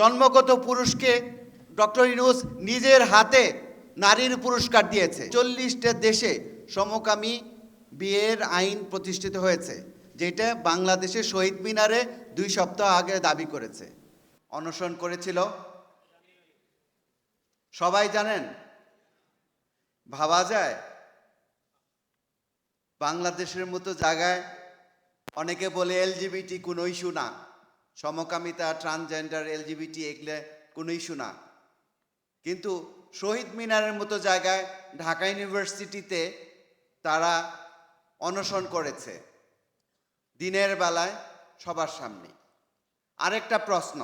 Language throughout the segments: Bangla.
জন্মগত পুরুষকে ডক্টর ইনুস নিজের হাতে নারীর পুরস্কার দিয়েছে। চল্লিশটা দেশে সমকামী বিয়ের আইন প্রতিষ্ঠিত হয়েছে, যেটা বাংলাদেশে শহীদ মিনারে দুই সপ্তাহ আগে দাবি করেছে। অনশন করেছিল। সবাই জানেন, ভাবা যায়, বাংলাদেশের মতো জায়গায় অনেকে বলে এলজিবিটি কোনো ইস্যু না। সমকামিতা ট্রান্সজেন্ডার এলজিবিটি এগুলো কোনো ইস্যু না। কিন্তু শহীদ মিনারের মতো জায়গায় ঢাকা ইউনিভার্সিটিতে তারা অনশন করেছে দিনের বেলায় সবার সামনে। আরেকটা প্রশ্ন,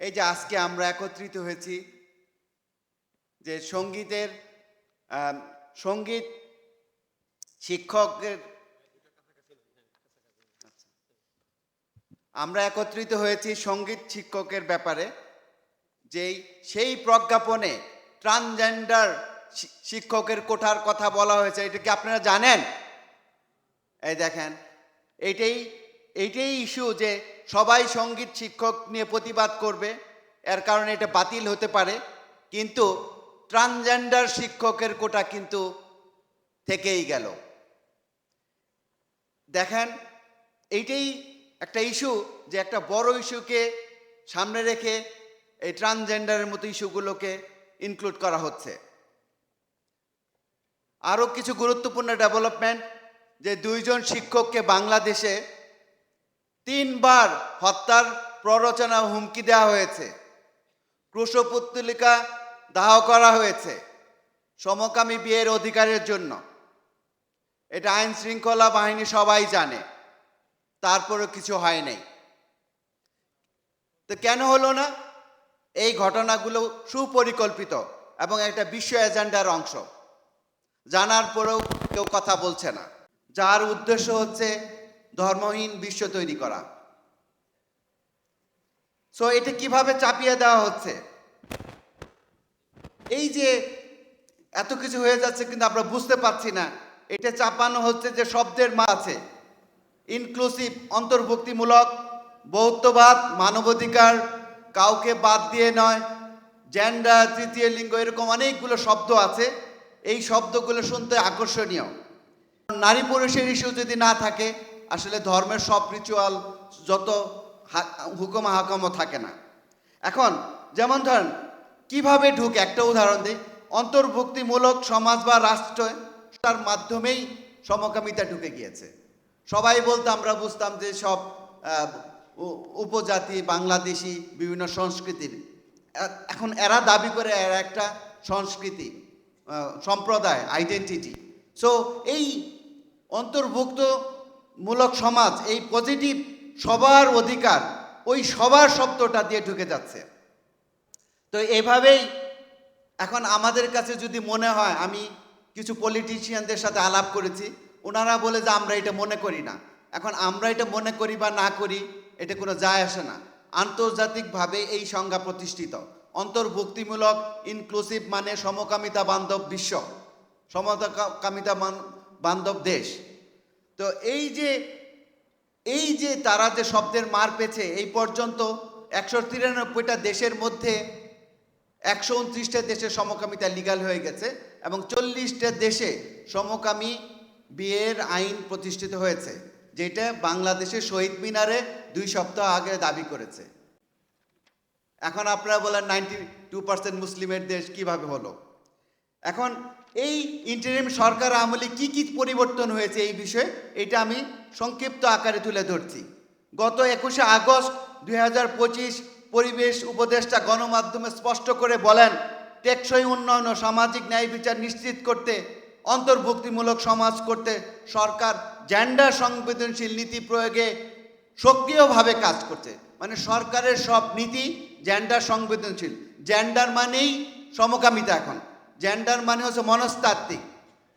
এই যে আজকে আমরা একত্রিত হয়েছি যে সঙ্গীতের সংগীত শিক্ষকের আমরা একত্রিত হয়েছি সংগীত শিক্ষকের ব্যাপারে, যেই, সেই প্রজ্ঞাপনে ট্রান্সজেন্ডার শিক্ষকের কোঠার কথা বলা হয়েছে, এটা কি আপনারা জানেন? এই দেখেন এইটাই এইটাই ইস্যু যে সবাই সংগীত শিক্ষক নিয়ে প্রতিবাদ করবে, এর কারণে এটা বাতিল হতে পারে, কিন্তু ট্রান্সজেন্ডার শিক্ষকের কোটা কিন্তু থেকেই গেল। দেখেন এইটাই একটা ইস্যু যে একটা বড় ইস্যুকে সামনে রেখে এই ট্রান্সজেন্ডারের মতো ইস্যুগুলোকে ইনক্লুড করা হচ্ছে। আরও কিছু গুরুত্বপূর্ণ ডেভেলপমেন্ট, যে দুইজন শিক্ষককে বাংলাদেশে তিনবার হত্যার প্ররোচনা হুমকি দেওয়া হয়েছে। ক্রুশপুত্তলিকা দাহ করা হয়েছে সমকামী বিয়ের অধিকারের জন্য। এটা আইন শৃঙ্খলা বাহিনী সবাই জানে। তারপরেও কিছু হয় নাই। তো কেন হলো না? এই ঘটনাগুলো সুপরিকল্পিত এবং একটা বিশ্ব এজেন্ডার অংশ। জানার পরেও কেউ কথা বলছে না। যার উদ্দেশ্য হচ্ছে ধর্মহীন বিশ্ব তৈরি করা। সো এটা কীভাবে চাপিয়ে দেওয়া হচ্ছে? এই যে এত কিছু হয়ে যাচ্ছে কিন্তু আমরা বুঝতে পারছি না। এটা চাপানো হচ্ছে যে শব্দের মা আছে ইনক্লুসিভ অন্তর্ভুক্তিমূলক, বৌদ্ধবাদ, মানবাধিকার, কাউকে বাদ দিয়ে নয় জেন্ডার তৃতীয় লিঙ্গ, এরকম অনেকগুলো শব্দ আছে। এই শব্দগুলো শুনতে আকর্ষণীয়। নারী পুরুষের ইস্যু যদি না থাকে, আসলে ধর্মের সব রিচুয়াল যত হুকুম হাকামও থাকে না। এখন, যেমন ধরেন, কীভাবে ঢুকে? একটা উদাহরণ দিই। অন্তর্ভুক্তিমূলক সমাজ বা রাষ্ট্র, তার মাধ্যমেই সমকামিতা ঢুকে গিয়েছে। সবাই বলতো, আমরা বুঝতাম যে সব উপজাতি, বাংলাদেশি, বিভিন্ন সংস্কৃতির। এখন এরা দাবি করে এরা একটা সংস্কৃতি সম্প্রদায় আইডেন্টিটি সো এই অন্তর্ভুক্ত মূলক সমাজ, এই পজিটিভ সবার অধিকার, ওই সবার শব্দটা দিয়ে ঢুকে যাচ্ছে। তো এভাবেই এখন আমাদের কাছে যদি মনে হয়, আমি কিছু পলিটিশিয়ানদের সাথে আলাপ করেছি ওনারা বলে যে আমরা এটা মনে করি না। এখন আমরা এটা মনে করি বা না করি, এটা কোনো যায় আসে না। আন্তর্জাতিকভাবে এই সংজ্ঞা প্রতিষ্ঠিত। অন্তর্ভুক্তিমূলক ইনক্লুসিভ মানে সমকামিতা বান্ধব বিশ্ব। সমকামিতা বান্ধব দেশ। তো এই যে এই যে তারা যে শব্দের মার পেছে এই পর্যন্ত একশো তিরানব্বইটা দেশের মধ্যে একশো উনত্রিশটা দেশে সমকামিতা লিগাল হয়ে গেছে এবং চল্লিশটা দেশে সমকামী বিয়ের আইন প্রতিষ্ঠিত হয়েছে, যেটা বাংলাদেশের শহীদ মিনারে দুই সপ্তাহ আগে দাবি করেছে। এখন আপনারা বলেন নাইনটি টু পার্সেন্ট মুসলিমের দেশ কীভাবে হলো? এখন এই ইন্টারিম সরকার আমলে কি কি পরিবর্তন হয়েছে এই বিষয়ে, এটা আমি সংক্ষিপ্ত আকারে তুলে ধরছি। গত একুশে আগস্ট দুই হাজার পঁচিশ পরিবেশ উপদেষ্টা গণমাধ্যমে স্পষ্ট করে বলেন, টেকসই উন্নয়ন ও সামাজিক ন্যায় বিচার নিশ্চিত করতে অন্তর্ভুক্তিমূলক সমাজ করতে সরকার জেন্ডার সংবেদনশীল নীতি প্রয়োগে সক্রিয়ভাবে কাজ করছে। মানে সরকারের সব নীতি জেন্ডার সংবেদনশীল। জেন্ডার মানেই সমকামিতা এখন। জেন্ডার মানে হচ্ছে মনস্তাত্ত্বিক।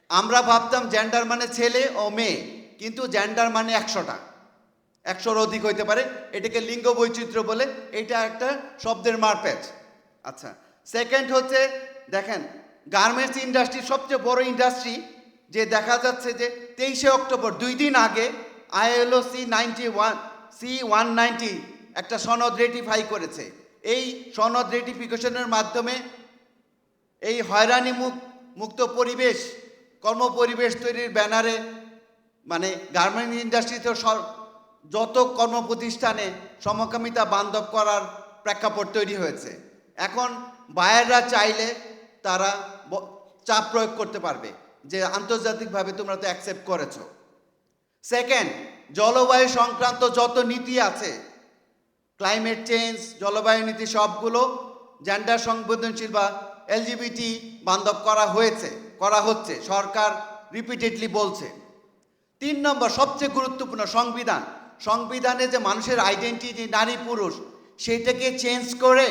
আমরা ভাবতাম জেন্ডার মানে ছেলে ও মেয়ে, কিন্তু জেন্ডার মানে একশোটা। একশোর অধিক হইতে পারে। এটাকে লিঙ্গ বৈচিত্র্য বলে। এটা একটা শব্দের মারপ্যাচ। আচ্ছা সেকেন্ড হচ্ছে, দেখেন গার্মেন্টস ইন্ডাস্ট্রি সবচেয়ে বড় ইন্ডাস্ট্রি, যে দেখা যাচ্ছে যে তেইশে অক্টোবর, দুই দিন আগে ILO C ninety one C one ninety একটা সনদ রেটিফাই করেছে। এই সনদ রেটিফিকেশনের মাধ্যমে এই হয়রানি মুক- মুক্ত পরিবেশ, কর্মপরিবেশ তৈরির ব্যানারে মানে গার্মেন্ট ইন্ডাস্ট্রিতে যত কর্মপ্রতিষ্ঠানে সমকামিতা বান্ধব করার প্রেক্ষাপট তৈরি হয়েছে। এখন বায়াররা চাইলে তারা চাপ প্রয়োগ করতে পারবে যে আন্তর্জাতিকভাবে তোমরা তো অ্যাকসেপ্ট করেছ। সেকেন্ড জলবায়ু সংক্রান্ত যত নীতি আছে ক্লাইমেট চেঞ্জ জলবায়ু নীতি সবগুলো জেন্ডার সংবেদনশীল বা এলজিবিটি বান্ধব করা হয়েছে, করা হচ্ছে, সরকার রিপিটেডলি বলছে। তিন নম্বর, সবচেয়ে গুরুত্বপূর্ণ সংবিধান, সংবিধানে যে মানুষের আইডেন্টিটি নারী, পুরুষ, সেটাকে চেঞ্জ করে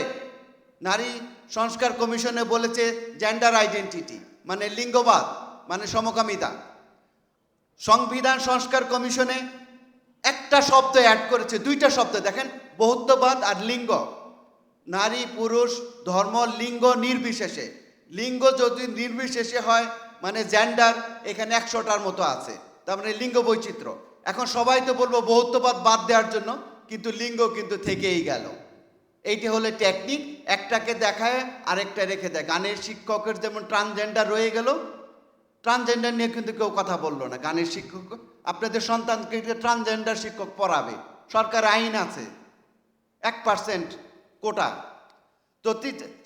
নারী সংস্কার কমিশনে বলেছে জেন্ডার আইডেন্টিটি মানে লিঙ্গবাদ মানে সমকামিতা। সংবিধান সংস্কার কমিশনে একটা শব্দ অ্যাড করেছে, দুইটা শব্দ, দেখেন বহুত্ববাদ আর লিঙ্গ। নারী, পুরুষ, ধর্ম, লিঙ্গ নির্বিশেষে। লিঙ্গ যদি নির্বিশেষে হয় মানে জেন্ডার এখানে একশোটার মতো আছে, তার মানে লিঙ্গ বৈচিত্র্য। এখন সবাই তো বলব বহুত্ববাদ বাদ দেওয়ার জন্য, কিন্তু লিঙ্গ কিন্তু থেকেই গেল। এইটি হলো টেকনিক একটাকে দেখায়, আরেকটা রেখে দেয়। গানের শিক্ষকের যেমন ট্রান্সজেন্ডার রয়ে গেল ট্রান্সজেন্ডার নিয়ে কিন্তু কেউ কথা বলল না। গানের শিক্ষক, আপনাদের সন্তানকে ট্রান্সজেন্ডার শিক্ষক পড়াবে, সরকার আইন আছে, এক পার্সেন্ট কোটা। তো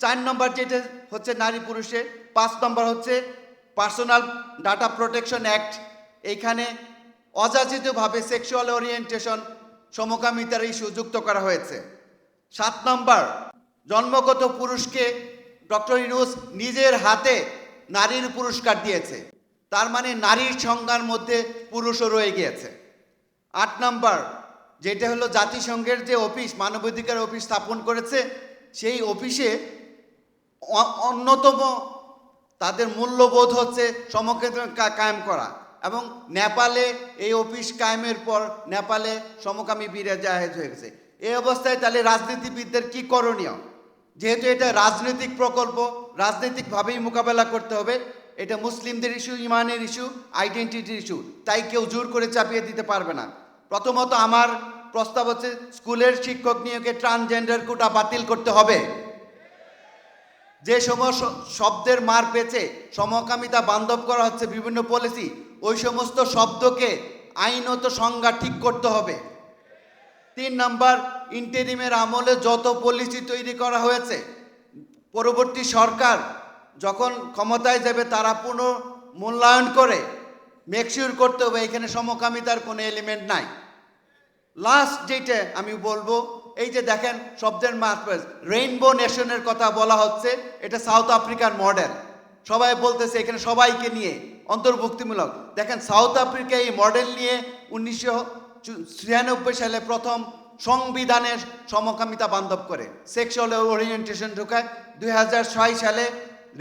চার নম্বর যেটা হচ্ছে নারী পুরুষের, পাঁচ নম্বর হচ্ছে পার্সোনাল ডাটা প্রোটেকশন অ্যাক্ট এইখানে অযাচিতভাবে সেক্সুয়াল ওরিয়েন্টেশন সমকামিতার ইস্যু যুক্ত করা হয়েছে। সাত নম্বর, জন্মগত পুরুষকে ডক্টর ইনুস নিজের হাতে নারীর পুরস্কার দিয়েছে। তার মানে নারীর সংজ্ঞার মধ্যে পুরুষও রয়ে গিয়েছে। আট নম্বর, যেটা হলো জাতিসংঘের যে অফিস, মানবাধিকার অফিস স্থাপন করেছে, সেই অফিসে অন্যতম তাদের মূল্যবোধ হচ্ছে সমকেন্দ্র কায়েম করা এবং নেপালে এই অফিস কায়েমের পর নেপালে সমকামী বিরাজ হয়ে গেছে। এই অবস্থায় তাহলে রাজনীতিবিদদের কি করণীয়? যেহেতু এটা রাজনৈতিক প্রকল্প, রাজনৈতিকভাবেই মোকাবেলা করতে হবে। এটা মুসলিমদের ইস্যু, ইমানের ইস্যু, আইডেন্টিটির ইস্যু, তাই কেউ জোর করে চাপিয়ে দিতে পারবে না। প্রথমত আমার প্রস্তাব হচ্ছে, স্কুলের শিক্ষক নিয়োগে ট্রান্সজেন্ডার কোটা বাতিল করতে হবে। যে সমস্ত শব্দের মার পেছে সমকামিতা বান্ধব করা হচ্ছে বিভিন্ন পলিসি, ওই সমস্ত শব্দকে আইনত সংজ্ঞা ঠিক করতে হবে। তিন নাম্বার ইন্টেরিমের আমলে যত পলিসি তৈরি করা হয়েছে, পরবর্তী সরকার যখন ক্ষমতায় যাবে তারা পুনঃ মূল্যায়ন করে মেকশিওর করতে হবে, এখানে সমকামিতার কোনো এলিমেন্ট নাই। লাস্ট যেটা আমি বলব, এই যে দেখেন, শব্দের মার্কেজ রেইনবো নেশনের কথা বলা হচ্ছে, এটা সাউথ আফ্রিকার মডেল সবাই বলতেছে এখানে সবাইকে নিয়ে, অন্তর্ভুক্তিমূলক। দেখেন সাউথ আফ্রিকা এই মডেল নিয়ে উনিশশো ছিয়ানব্বই সালে প্রথম সংবিধানের সমকামিতা বান্ধব করে। সেক্সুয়াল ওরিয়েন্টেশন ঢোকায়। দুই হাজার ছয় সালে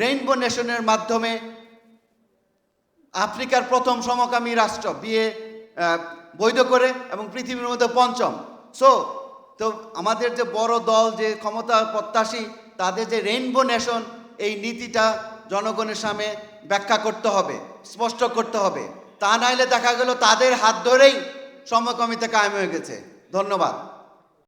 রেইনবো নেশনের মাধ্যমে আফ্রিকার প্রথম সমকামী রাষ্ট্র বিয়ে বৈধ করে এবং পৃথিবীর মধ্যে পঞ্চম। সো তো আমাদের যে বড় দল, যে ক্ষমতা প্রত্যাশী, তাদের যে রেইনবো নেশন এই নীতিটা জনগণের সামনে ব্যাখ্যা করতে হবে, স্পষ্ট করতে হবে। তা নাইলে দেখা গেল তাদের হাত ধরেই সমকামিতা কায়েম হয়ে গেছে। ধন্যবাদ।